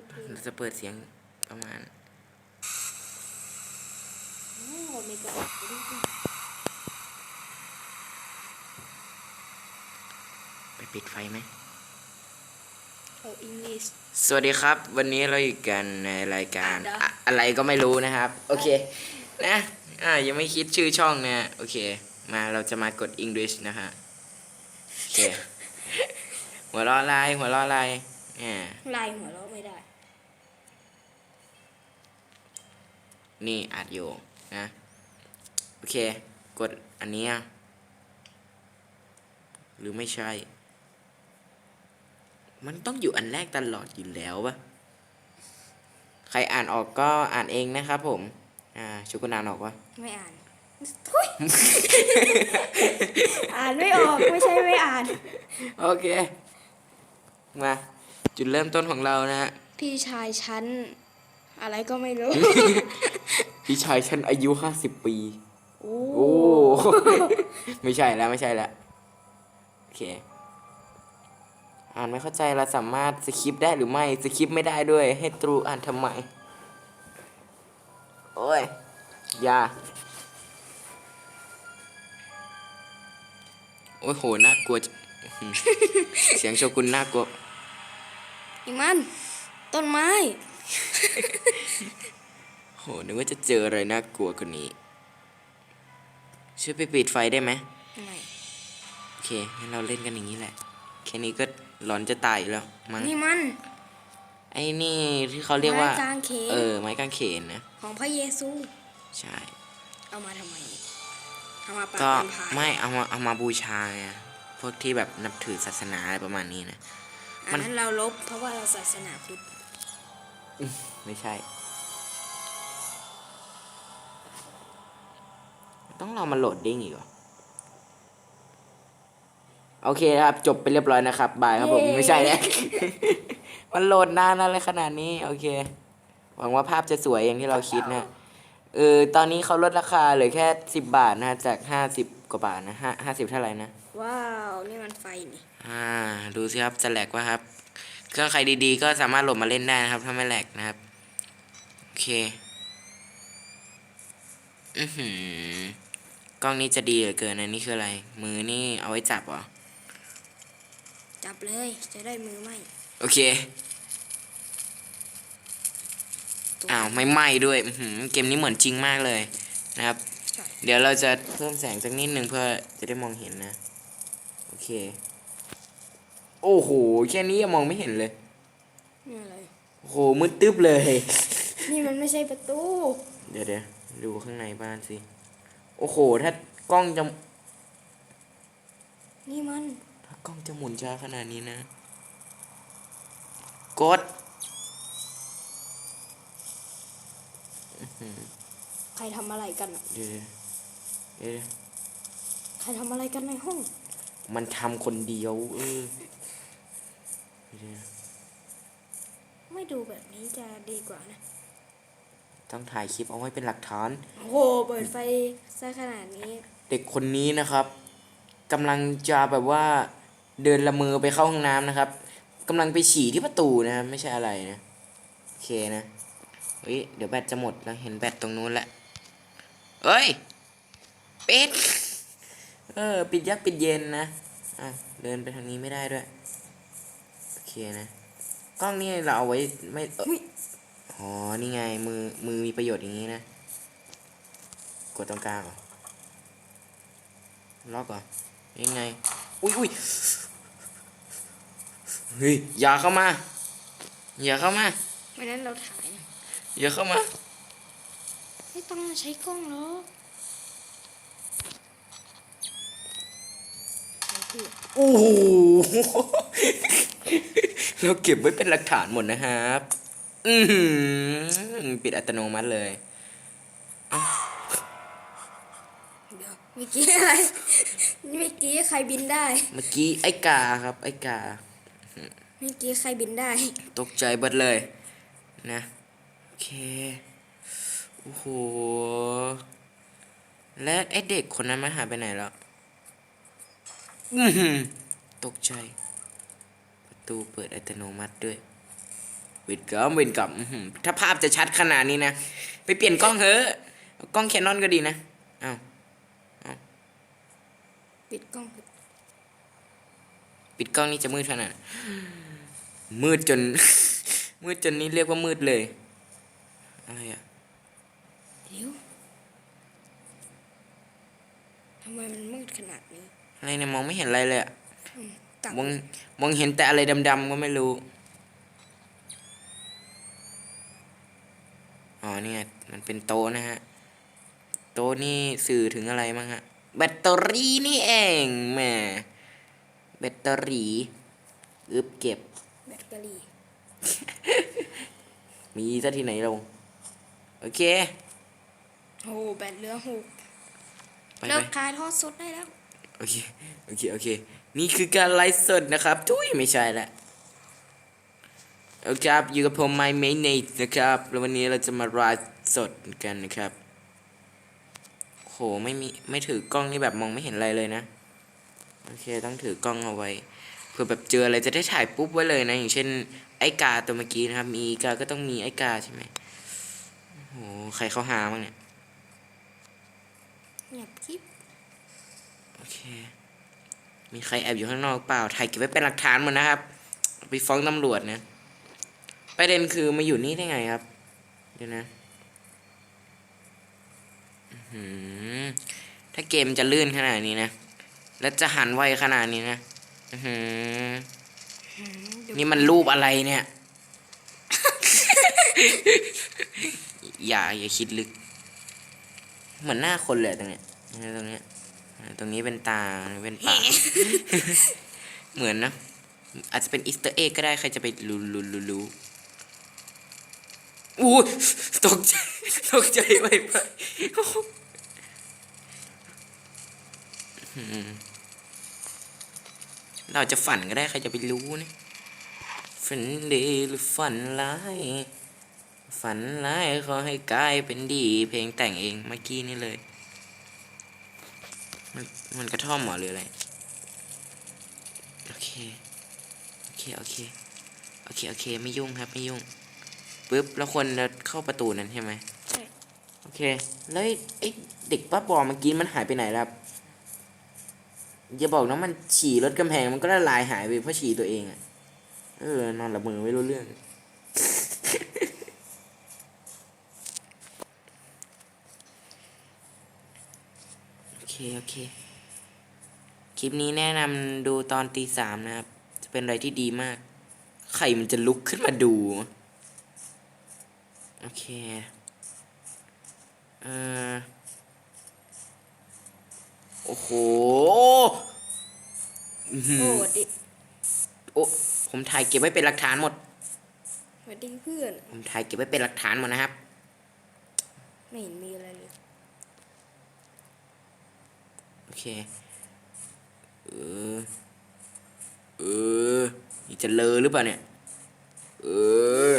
ตรเท่เราจะเปิดเสียงประมาณโอ้มีกระดาษด้วยไปปิดไฟไหมเอาอังกฤษสวัสดีครับ วันนี้เราอยู่กันในรายการอะเดี๋ยวอะอะไรก็ไม่รู้นะครับ โอเค นะอ่ายังไม่คิดชื่อช่องนะโอเค มาเราจะมากด English นะฮะโอเค หัวเร้อลายหัวเร้อลายอ่า ลายหัวเราะไม่ได้ นี่อัดอยู่นะ โอเค กดอันเนี้ยหรือไม่ใช่ มันต้องอยู่อันแรกตลอดอยู่แล้วปะใครอ่านออกก็อ่านเองนะครับผม อ่าชุกุนอ่านออกปะไม่อ่านทุยอ่านไม่ออกไม่ใช่ไม่อ่าน โอเค มาจุดเริ่มต้นของเรานะฮะ พี่ชายฉันอะไรก็ไม่รู้ พี่ชายฉันอายุห้าสิบปี โอ้โอ้ ไม่ใช่แล้วไม่ใช่แล้วโอเค อ่านไม่เข้าใจเราสามารถสคิปได้หรือไม่สคิปไม่ได้ด้วย ให้ตรูอ่านทำไม โอ้ยอย่าโอ้ยโหน่ากลัวจังอื้อหือเสียงโชกุนน่ากลัว อีมัน ต้นไม้โหนึกว่าจะเจออะไรน่ากลัวกว่านี้ ช่วยไปปิดไฟได้ไหมไม่โอเคงั้นเราเล่นกันอย่างนี้แหละ แค่นี้ก็หลอนจะตายอยู่แล้วมั้งนี่มัน ไอ้นี่ที่เขาเรียกว่า ไม้กางเขน เออ ไม้กางเขนนะ ของพระเยซู ใช่ เอามาทำไมเอามาปราบก็เป็นพายไม่เอามาเอามาบูชาไงพวกที่แบบนับถือศาสนาอะไรประมาณนี้นะ อันนั้นเราลบเพราะว่าเราศาสนาพุทธ ไม่ใช่ ต้องรอมาโหลดดิ้งอีกเหรอโอเคครับ จบไปเรียบร้อยนะครับบายครับผม ไม่ใช่แล้วมันโหลดนานอะไรขนาดนี้ โอเค หวังว่าภาพจะสวยอย่างที่เราคิดนะเออตอนนี้เขาลดราคาเหลือแค่สิบบาทนะฮะจากห้าสิบกว่าบาทนะห้าห้าสิบเท่าไหร่นะว้าวนี่มันไฟนี่อ่า ดูสิครับจะแหลกวะครับ เครื่องใครดีๆ ก็สามารถโหลดมาเล่นได้นะครับ ถ้าไม่แหลกนะครับโอเค อือหือ กล้องนี้จะดีเหลือเกินนะนี่คืออะไร มือนี่เอาไว้จับเหรอ จับเลยจะได้มือไหมโอเคอ้าวไม่ไหม้ด้วยอื้อหือเกมนี้เหมือนจริงมากเลยนะครับ ใช่เดี๋ยวเราจะเพิ่มแสงสักนิดหนึ่งเพื่อจะได้มองเห็นนะ โอเค โอ้โห แค่นี้ยังมองไม่เห็นเลย นี่อะไรโอ้โหมืดตึ๊บเลย นี่มันไม่ใช่ประตู เดี๋ยวเดี๋ยวดูข้างในบ้านสิ โอ้โห ถ้ากล้องจะ นี่มัน ถ้ากล้องจะหมุนช้าขนาดนี้นะ กด ใครทำอะไรกันอะเดี๋ยวเดี๋ยวเดี๋ยวใครทำอะไรกันในห้อง มันทำคนเดียว เออเดี๋ยวไม่ดูแบบนี้จะดีกว่านะ ต้องถ่ายคลิปเอาไว้เป็นหลักฐาน โอ้โหเปิดไฟซะขนาดนี้ เด็กคนนี้นะครับกำลังจะแบบว่าเดินละเมอไปเข้าห้องน้ำนะครับกำลังไปฉี่ที่ประตูนะครับไม่ใช่อะไรนะโอเคนะเฮ้ยเดี๋ยวแบตจะหมดแล้วเห็นแบตตรงนู้นแหละเอ้ยปิดเออปิดยักปิดเย็นนะอะเดินไปทางนี้ไม่ได้ด้วยโอเคนะกล้องนี่เราเอาไว้ไม่เอ่ออุ๊ยอ๋อ นี่ไง มือ มือมีประโยชน์อย่างนี้นะ กดตรงกลางเหรอล็อกเหรอยังไง อุ้ยอุ้ยเฮ้ย อย่าเข้ามา อย่าเข้ามา ไม่นั้นเราถ่ายนะอย่าเข้ามา ไม่ต้องใช้กล้องหรอกใช้เพื่อโอ้โห เราเก็บไว้เป็นหลักฐานหมดนะครับ อือหือปิดอัตโนมัติเลยเดี๋ยวเมื่อกี้อะไรเมื่อกี้ใครบินได้ เมื่อกี้ไอ้กาครับ ไอ้กา เมื่อกี้ใครบินได้ ตกใจเบิดเลย นะโอเคโอ้โหและไอ้เด็กคนนั้นมาหายไปไหนแล้วอือหือตกใจ ประตูเปิดอัตโนมัติด้วย เวทกรรมเวทกรรมอื้อหือถ้าภาพจะชัดขนาดนี้นะ ไปเปลี่ยนกล้องเถอะเอากล้องแคนนอนก็ดีนะอ้าวปิดกล้อง ปิดกล้องนี่จะมืดขนาดไหนมืดจน มืดจนนี่เรียกว่ามืดเลย อะไรอะเดี๋ยวทำไมมันมืดขนาดนี้ อะไรเนี่ยมองไม่เห็นอะไรเลยอะอืมกลับมองมองเห็นแต่อะไรดำๆก็ไม่รู้ อ๋อเนี่ยมันเป็นโต๊ะนะฮะ โต๊ะนี่สื่อถึงอะไรมั้งฮะ แบตเตอรี่นี่เองแหมแบตเตอรี่อึบเก็บ แบตเตอรี่ มีซะที่ไหนลงโอเคโอ้แบตเหลือหกไปเลิไปกขายทอดสดได้แล้ว โอเค โอเค โอเค นี่คือการไลฟ์สดนะครับ ทุยไม่ใช่ละ โอเคครับอยู่กับผม My m a y n a t e นะครับแล้ววันนี้เราจะมาไลฟ์สดกันนะครับโหไม่มีไม่ถือกล้องนี่แบบมองไม่เห็นอะไรเลยนะโอเคต้องถือกล้องเอาไว้เพื่อแบบเจออะไรจะได้ถ่ายปุ๊บไว้เลยนะอย่างเช่น ไอ้กาตัวเมื่อกี้นะครับ มีอีกาก็ต้องมีไอ้กาใช่ไหมโหใครเขาหาบ้างเนี่ยเงียบคลิปโอเค มีใครแอบอยู่ข้างนอกเปล่าถ่ายเก็บไว้เป็นหลักฐานหมดนะครับเอาไปฟ้องตำรวจนะ ประเด็นคือมาอยู่นี่ได้ไงครับ เดี๋ยวนะถ้าเกมจะลื่นขนาดนี้นะ แล้วจะหันไวขนาดนี้นะนี่มันรูปอะไรเนี่ย อย่าอย่าคิดลึก เหมือนหน้าคนเลยตรงเนี้ยตรงเนี้ยตรงนี้เป็นตาเป็นปากเหมือนนะ อาจจะเป็นอีสเตอร์เอ็กก็ได้ใครจะไปรู้รู้รู้รู้ อู้ยตกใจตกใจไปไปเราจะฝันก็ได้ใครจะไปรู้นี่ฝันดีหรือฝันร้ายฝันร้ายขอให้กลายเป็นดี เพลงแต่งเองเมื่อกี้นี่เลย มันมันกระท่อมหรอหรืออะไรโอเคโอเคโอเคโอเคโอเคไม่ยุ่งครับไม่ยุ่ง ปึ๊บแล้วคนจะเข้าประตูนั้นใช่ไหมใช่โอเค แล้วไอ้ไอ้เด็กป้าบอเมื่อกี้มันหายไปไหนล่ะครับอย่าบอกนะมันฉี่รถกำแพงมันก็ละลายหายไปเพราะฉี่ตัวเองอะเออนอนหลับมือไม่รู้เรื่อง โอเค โอเค คลิปนี้แนะนำดูตอนตีสามนะครับ จะเป็นอะไรที่ดีมาก ใครมันจะลุกขึ้นมาดู โอเค เออโอ้โหอื้อหือโอ้สวัสดีโอ้ผมถ่ายเก็บไว้เป็นหลักฐานหมดสวัสดีเพื่อน ผมถ่ายเก็บไว้เป็นหลักฐานหมดนะครับ ไม่เห็นมีอะไรเลย โอเค เออ เออนี่จะเลอหรือเปล่าเนี่ย เออ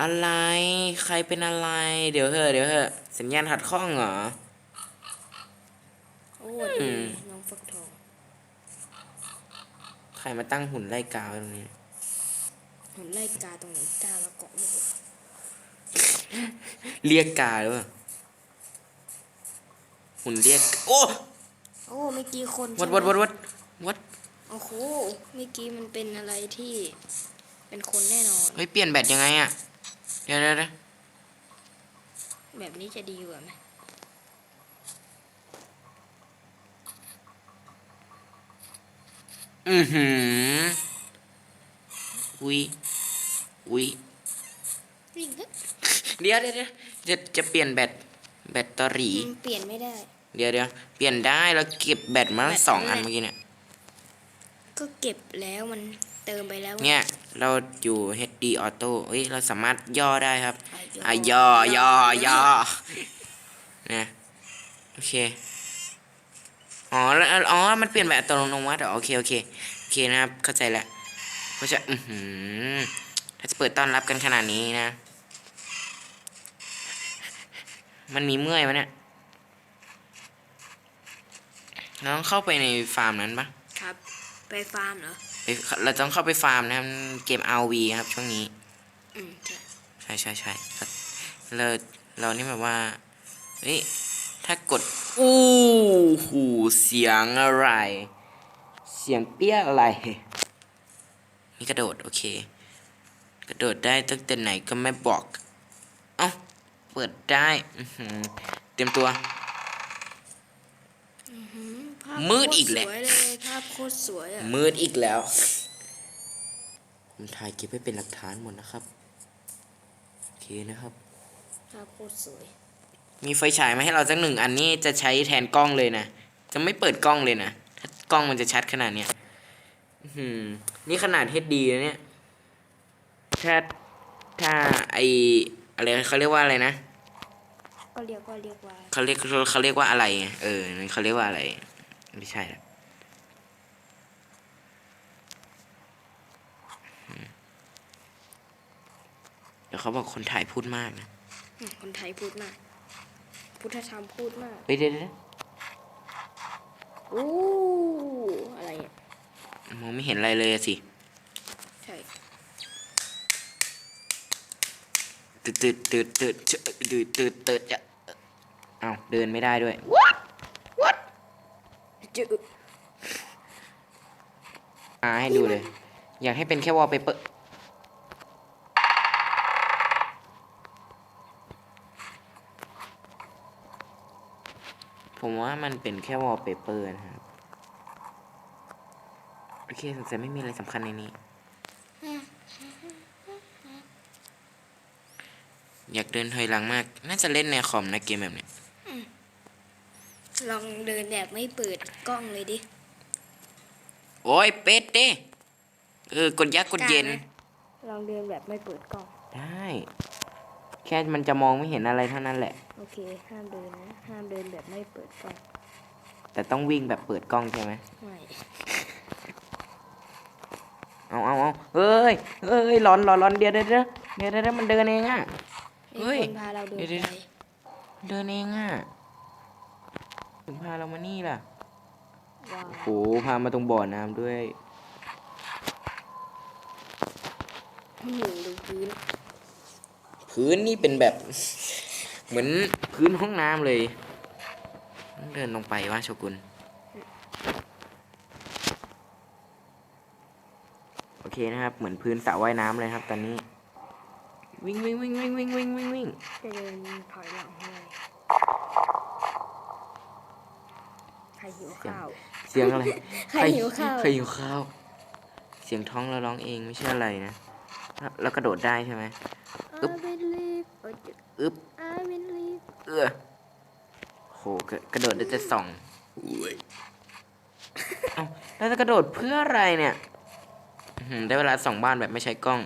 อะไร ใครเป็นอะไร เดี๋ยวเถอะเดี๋ยวเถอะสัญญาณขัดข้องเหรอ โอ้สวัสอืดีมน้องฟักทองใครมาตั้งหุ่นไล่กาวไว้ตรงนี้ หุ่นไล่กาตรงไหนกาละเกาะไม่หมดเรียกกาหรือเปล่าหุ่นเรียก โอ้โอ้เมื่อกี้คนวัดใช่วัดไหมวัดวัดวัดโอ้โหเมื่อกี้มันเป็นอะไรที่ เป็นคนแน่นอน เฮ้ย เปลี่ยนแบตยังไงอะ เดี๋ยวเดี๋ยวเดี๋ยวแบบนี้จะดีกว่าไหมอือหืออุ้ยอุ้ยวิ่งเถอะเดี๋ยวเดี๋ยวเดี๋ยวจะจะเปลี่ยนแบตแบตเตอรี่มันเปลี่ยนไม่ได้ เดี๋ยวเดี๋ยวเปลี่ยนได้เราเก็บแบตมาตั้งแบตสองอันอะไรเมื่อกี้เนี่ย ก็เก็บแล้วมันเติมไปแล้วเนี่ยเราอยู่ HD Auto เฮ้ยเราสามารถย่อได้ครับอะอะย่อย่อย่อนะโอเคอ๋อแล้วอ๋อมันเปลี่ยนแบบอัตโนมัติเหรอโอเคโอเคโอเคนะครับเข้าใจแล้วเพราะจะอือหือถ้าจะเปิดต้อนรับกันขนาดนี้นะ มันมีเมื่อยไหมเนี่ยน้องเข้าไปในฟาร์มนั้นปะครับ ไปฟาร์มเหรอฟเอ้ยเราต้องเข้าไปฟาร์มนะครับเกม RV ครับ ช่วงนี้ อืมใช่ใช่ใช่ใช่เราเรานี่แบบว่าเฮ้ยถ้ากดอู้หูเสียงอะไร เสียงเปี้ยอะไร นี่กระโดด โอเค กระโดดได้ตั้งแต่ไหนก็ไม่บอก เอ้า เปิดได้อื้อหือเตรียมตัวภาพมืดอีกแหละโคตรสวยเลยภาพโคตรสวยอะ มืดอีกแล้วผมถ่ายเก็บไว้เป็นหลักฐานหมดนะครับ โอเคนะครับ ภาพโคตรสวย มีไฟฉายมาให้เราสักหนึ่งอันนี้จะใช้แทนกล้องเลยนะ จะไม่เปิดกล้องเลยนะ ถ้ากล้องมันจะชัดขนาดเนี้ยอื้อหือนี่ขนาด HD นะเนี่ย ถ้า ถ้าไออะไรเขาเรียกว่าอะไรนะก็เรียกว่าเรียกว่าเขาเรียกเขาเรียกว่าอะไรไงเออเขาเรียกว่าอะไร ไม่ใช่ละ เดี๋ยวเขาบอกคนถ่ายพูดมากนะอืมคนไทยพูดมาก พุทธธรรมพูดมากเฮ้ยเดี๋ยวเดี๋ยวเดี๋ยวอู้อะไรอะมองไม่เห็นอะไรเลยอะสิใช่ตืดตืดตืดตืดตืดตืดตืดจะเอ้าเดินไม่ได้ด้วยจืดอ่าให้ดูเลย อยากให้เป็นแค่วอลเปเปอร์ ผมว่ามันเป็นแค่วอลเปเปอร์นะครับ โอเคสงสัยไม่มีอะไรสำคัญในนี้ อยากเดินถอยหลังมาก น่าจะเล่นในคอมนะเกมแบบเนี้ยลองเดินแบบไม่เปิดกล้องเลยดิ โอ้ยเป็ดดิเออกดยักษ์กดเย็นกล้าไหมลองเดินแบบไม่เปิดกล้อง ได้ แค่มันจะมองไม่เห็นอะไรเท่านั้นแหละ โอเค ห้ามเดินนะ ห้ามเดินแบบไม่เปิดกล้องแต่ต้องวิ่งแบบเปิดกล้องใช่ไหมไม่เอาเอาเอาเอ้ยเอ้ยร้อนร้อนร้อนเดี๋ยวเดี๋ยวเดี๋ยวเดี๋ยวเดี๋ยวมันเดินเองอะ เฮ้มียคนพาเราเดินเดี๋ยวเดี๋ยวไปเดินเองอะถึงพาเรามานี่ล่ะว้าวโหพามาตรงบ่อน้ำด้วยอื้อหือดูพื้น พื้นนี่เป็นแบบ เหมือนพื้นห้องน้ำเลยต้องเดินลงไปว่าโชกุนโอเคนะครับ เหมือนพื้นสระว่ายน้ำเลยครับ ตอนนี้ วิ่งวิ่งวิ่งวิ่งวิ่งวิ่งวิ่งวิ่งจะเดินถอยหลังให้ใครหิวข้าวเสียงอะไรใครหิวข้าวใครหิวข้าว เสียงท้องเราร้องเองไม่ใช่อะไรนะแล้วแล้วกระโดดได้ใช่ไหม อึ๊บ I believe โอ๊ย อึ๊บ I believe เออโห กระกระโดดได้แต่สองอุ้ยเอ้าแล้วจะกระโดดเพื่ออะไรเนี่ยอื้อหือได้เวลาส่องบ้านแบบไม่ใช้กล้อง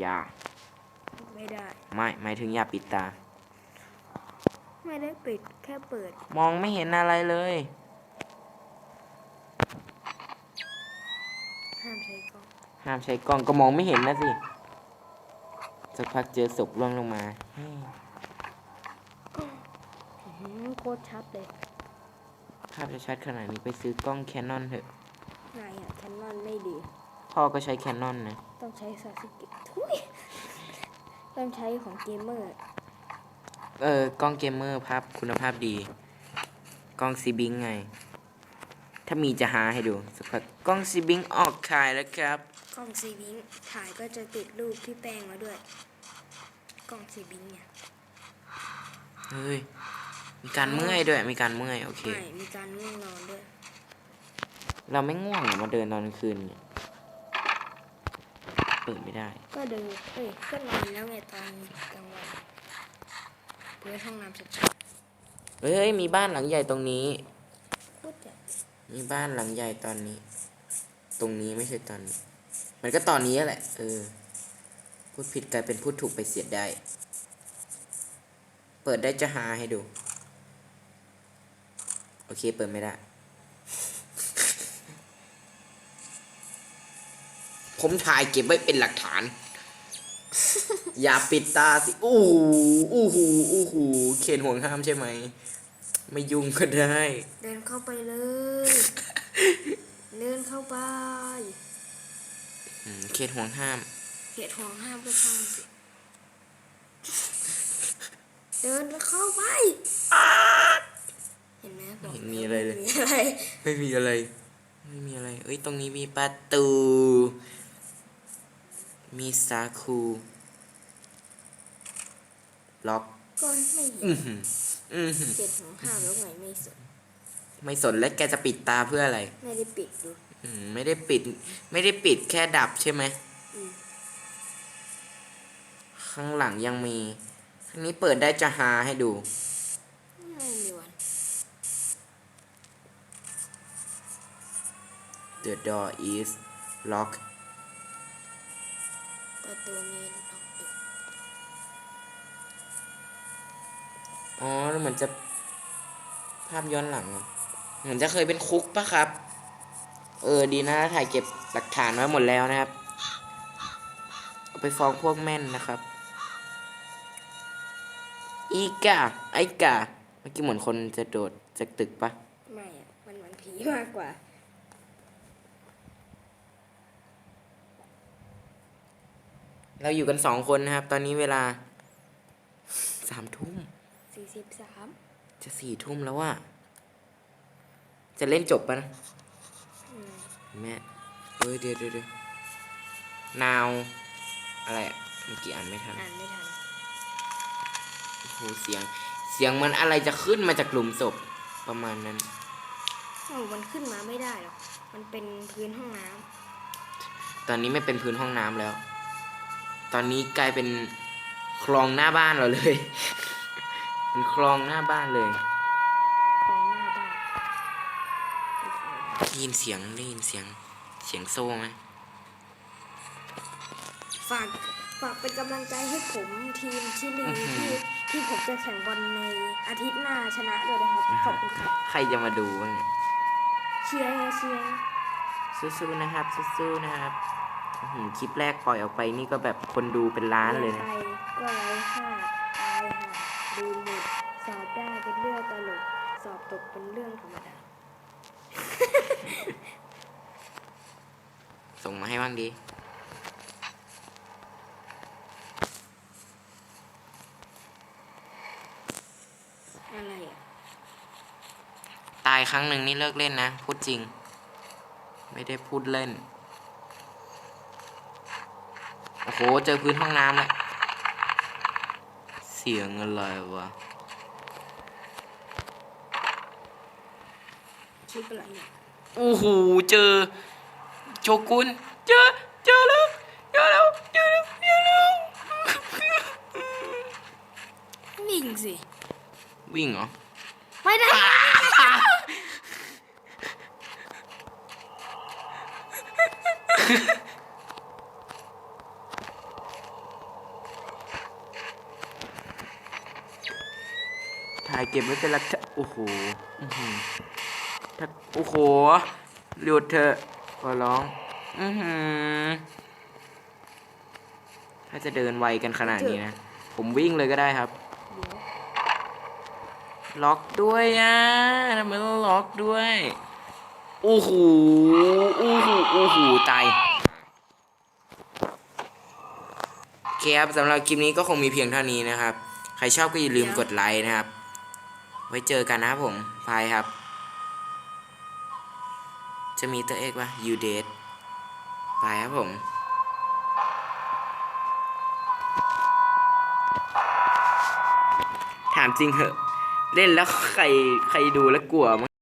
อย่าไม่ได้ ไม่หมายถึงอย่าปิดตา ไม่ได้ปิดแค่เปิด มองไม่เห็นอะไรเลย ห้ามใช้กล้อง ห้ามใช้กล้องก็มองไม่เห็นนะสิ สักพักเจอศพร่วงลงมาเฮ้ยอื้อหือโคตรชัดเลย ภาพจะชัดขนาดนี้ไปซื้อกล้องแคนนอนเถอะนายอะแคนนอนไม่ดี พ่อก็ใช้แคนนอนนะ ต้องใช้ซาสึเกะทุยต้องใช้ของเกมเมอร์ เออกล้องเกมเมอร์ภาพคุณภาพดี กล้องซีบิงไง ถ้ามีจะหาให้ดูสักพักกล้องซีบิงออกขายแล้วครับ กล้องซีบิงถ่ายก็จะติดรูปพี่แป้งมาด้วย กล้องซีบิงเนี่ยเฮ้ย มีการเมื่อยด้วย มีการเมื่อยโอเค ไม่มีการง่วงนอนด้วย เราไม่ง่วงเหรอมาเดินตอนกลางคืนเนี่ยเปิดไม่ได้ ก็เดินเอ้ยก็นอนแล้วไงตอนกลางวันเพื่อห้องน้ำชัดเฮ้ย มีบ้านหลังใหญ่ตรงนี้ๆโคตรใหญ่มีบ้านหลังใหญ่ตอนนี้ ตรงนี้ไม่ใช่ตอนนี้ มันก็ตอนนี้แหละ เออ พูดผิดกลายเป็นพูดถูกไปเสียได้ เปิดได้จะหาให้ดู โอเค เปิดไม่ได้ ผมถ่ายเก็บไว้เป็นหลักฐาน อย่าปิดตาสิ อู้หูอู้หูอู้หูเขตห่วงห้ามใช่ไหม ไม่ยุ่งก็ได้ เดินเข้าไปเลย เดินเข้าไป เขตห่วงห้าม เขตห่วงห้ามก็ข้ามสิเดินเข้าไป เห็นไหมบอกเห็นมีอะไรเลย มีอะไร ไม่มีอะไร ไม่มีอะไร เอ้ย ตรงนี้มีประตู มีสาคูล็อก ก็ไม่เห็อืนอหืออือหือเขตห่วงห้ามแล้วไงไม่สน ไม่สนแล้วแกจะปิดตาเพื่ออะไร ไม่ได้ปิดดูอืม ไม่ได้ปิด ไม่ได้ปิดแค่ดับใช่ไหมอืมข้างหลังยังมีอันนี้เปิดได้จะหาให้ดูไม่มีวัน The door is locked ประตูนี้ล็อกอยู่อ๋อแล้วเหมือนจะภาพย้อนหลังอะเหมือนจะเคยเป็นคุกปะครับ เออดีนะถ่ายเก็บหลักฐานไว้หมดแล้วนะครับ เอาไปฟ้องพวกแม่นนะครับ อีกาไอกาเมื่อกี้เหมือนคนจะโดดจากตึกปะไม่อะมันเหมือนผีมากกว่า เราอยู่กันสองคนนะครับ ตอนนี้เวลาสามทุ่มสี่สิบสามจะสี่ทุ่มแล้วว่าจะเล่นจบปะนะ แม่เอ้ยเดี๋ยวเดี๋ยวเดี๋ยวนาว อะไรอะเมื่อกี้อ่านไม่ทันอ่านไม่ทันโอ้โหเสียง เสียงมันอะไรจะขึ้นมาจากหลุมศพประมาณนั้นโอ้มันขึ้นมาไม่ได้หรอก มันเป็นพื้นห้องน้ตอนนี้ไม่เป็นพื้นห้องน้ำแล้ว ตอนนี้กลายเป็นคลองหน้าบ้านเราเลย เป็นคลองหน้าบ้านเลยำของหน้าบ้าน ได้ยินเสียงได้ยินเสียงเสียงโซ่ไหมฝากฝากเป็นกำลังใจให้ผมทีมชิลีที่ที่ผมจะแข่งบอลในอาทิตย์หน้าชนะด้วยนะครับขอบคุณครับใครจะมาดูบ้างเนี่ยเชียร์เชียร์สู้ๆนะครับสู้ๆนะครับอื้อหือคลิปแรกปล่อยออกไปนี่ก็แบบคนดูเป็นล้านเลยนะไปก็ไร้ค่าตายห่าดูหลุดสอบได้เป็นเรื่องตลก สอบตกเป็นเรื่องธรรมดา ส่งมาให้บ้างดี อะไรอะ ตายครั้งหนึ่งนี่เลิกเล่นนะ พูดจริง ไม่ได้พูดเล่น โอ้โห เจอพื้นห้องน้ำแล้วเสียงอะไรวะคลิปอะไรเนี่ย โอ้โหเจอโจกุนเจอเจอแล้วเจอแล้วเจอแล้วเจอแล้ววิ่งสิวิ่งเหรอไม่ได้ถ่ายเก็บไว้เป็นหลักฐานโอ้โหอื้อหือ ถ้าโอ้โหหยุดเถอะขอร้อง อือหือ ถ้าจะเดินไวกันขนาดนี้นะ ผมวิ่งเลยก็ได้ครับ ล็อกด้วยอะทำไมต้องล็อกด้วยโอ้โหโอ้โหโอ้โหตายโอเคครับสำหรับคลิปนี้ก็คงมีเพียงเท่านี้นะครับ ใครชอบก็อย่าลืมกดไลค์นะครับ ไว้เจอกันนะครับผมพายครับ จะมีตัวเอกว่า you date ไปครับผมถามจริงเหอะ เล่นแล้วใครใครดูแล้วกลัวมั้ง